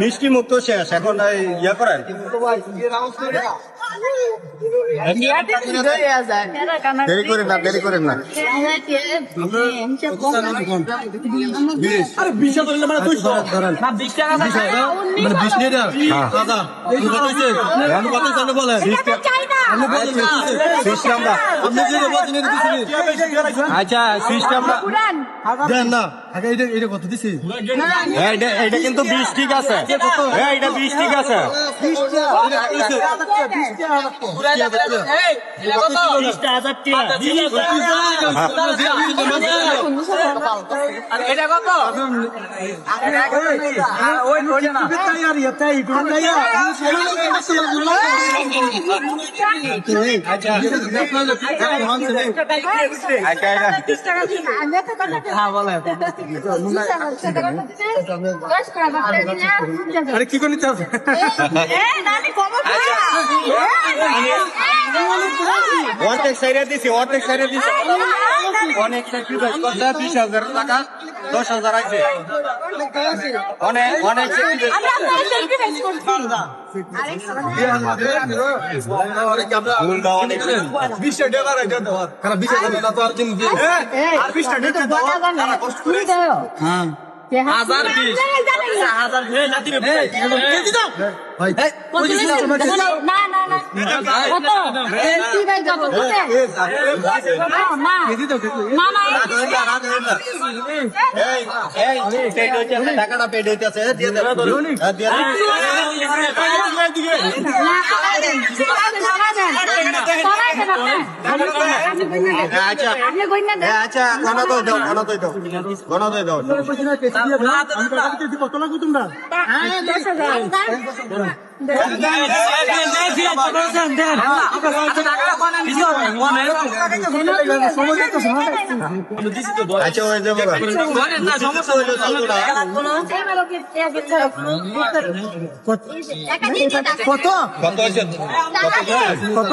মিষ্টি মুক্ত শেষ এখন ইয়ে করেন। দেরি করেন না দেরি করেন না। ধরেন মানে সিস্টেমটা আপনি যে বলছেন এটা দিছি আচ্ছা সিস্টেমটা দেন না আগে এটা এটা কত দিছি এইটা এইটা কিন্তু 20 ঠিক আছে এই এটা 20 ঠিক আছে আচ্ছা এটা তিরিশ টাকা দিন আমি একটা কথা হ্যাঁ বলে দশ টাকা দিলে আরে কি করে নিতে হবে অর্ধেক সাইডে দিছি অর্ধেক সাইডে দিছি অনেক স্যাক্রিফাইস করতে বিশ হাজার টাকা দশ হাজার আছে অনেক অনেক বিশ টাকা আর টাকা কষ্ট করে হাজার বিশ হাজার না দিবে ভাই না না না কত কি ভাই কত কত মা মামা এই এই পেড হইছে টাকাটা পেড হইতাছে দিয়ে হ্যাঁ, আচ্ছা। গইনা এ আচ্ছা দাও গণ দাও। গণ দই দাও। আচ্ছা ওই যাব সমস্যা হইল চলবো না কত? কত? কত?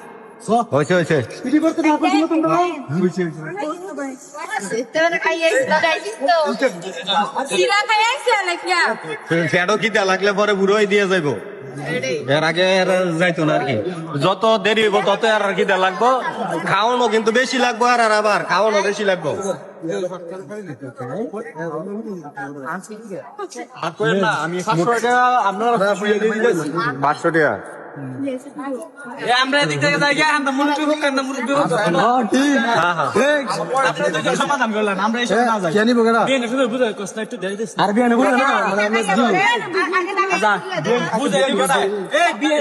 হয়েছে হয়েছে ফ্যাটও খিদা লাগলে পরে বুড়োই দিয়ে যাইব এর আগে এর যাইতো না আর কি যত দেরি হইব তত আর আর খিদা লাগবো খাওয়ানো কিন্তু বেশি লাগবো আর আর আবার খাওয়ানো বেশি লাগবো আমি পাঁচশো টাকা আমরা এদিক থেকে যাই আমরা মুরব্বী হোক আমরা মুরব্বী হোক হ্যাঁ হ্যাঁ আপনি তো সমাধান করলেন আমরা এসব না যাই। বিয়ে শুধু বুঝে কষ্ট একটু দেরি দিস। আর বিয়ানে বলে না বুঝে। এই বিয়ে